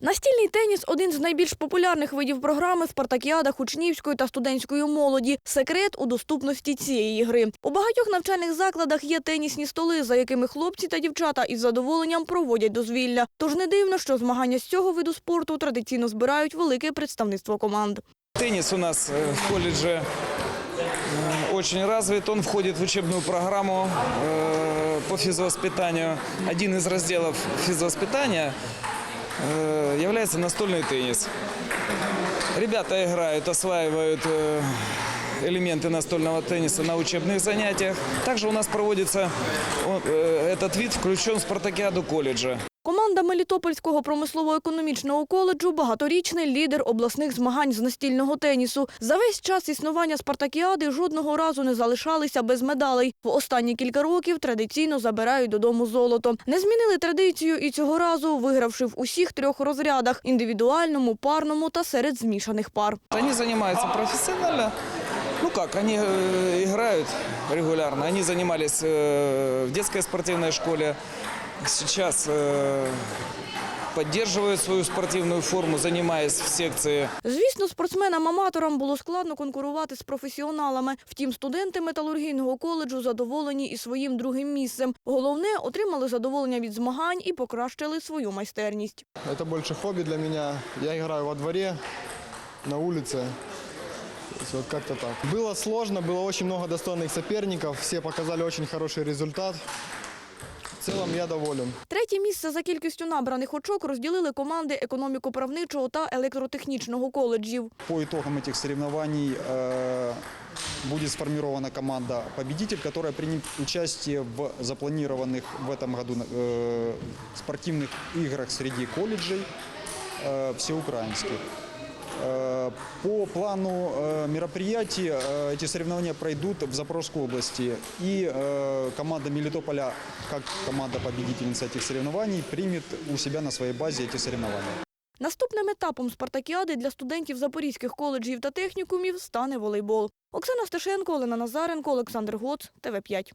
Настільний теніс один з найбільш популярних видів програми спартакіадах учнівської та студентської молоді. Секрет у доступності цієї гри. У багатьох навчальних закладах є тенісні столи, за якими хлопці та дівчата із задоволенням проводять дозвілля. Тож не дивно, що змагання з цього виду спорту традиційно збирають велике представництво команд. Теннис у нас э, в колледже м, очень развит. Он входит в учебную программу э, по физвоспитанию. Один из разделов физвоспитания э, является настольный теннис. Ребята играют, осваивают э, элементы настольного тенниса на учебных занятиях. Также у нас проводится он, э, этот вид включен в спартакиаду колледжа. Команда Мелітопольського промислово-економічного коледжу багаторічний лідер обласних змагань з настільного тенісу. За весь час існування спартакіади жодного разу не залишалися без медалей. В останні кілька років традиційно забирають додому золото. Не змінили традицію і цього разу, вигравши в усіх трьох розрядах – індивідуальному, парному та серед змішаних пар. Они занимаются профессионально. Ну как, они играют регулярно. Они занимались э, в детской спортивной школе Сейчас э, поддерживают свою спортивную форму, занимаясь в секции. Звісно, спортсменам-аматорам було складно конкурувати з професіоналами. Втім, студенти металургійного коледжу задоволені і своїм другим місцем. Головне – отримали задоволення від змагань і покращили свою майстерність. Это больше хобби для меня. Я играю во дворе, на улице. То есть Вот как-то так. Было сложно, было очень много достойных соперников. Все показали очень хороший результат. В целом я доволен. Третє місце за кількістю набраних очок розділили команди економіко-правничого та електротехнічного коледжів. По итогам этих соревнований э, будет сформирована команда победитель, которая примет участие в запланированных в этом году э, спортивных играх среди колледжей э, всеукраинских. Э, По плану э, мероприятий э, эти соревнования пройдут в Запорожской области. И э, команда Мелитополя, как команда победительница этих соревнований, примет у себя на своей базе эти соревнования. Наступним етапом спартакіади для студентів запорізьких коледжів та технікумів стане волейбол. Оксана Сташенко, Олена Назаренко, Олександр Гоц, ТВ5.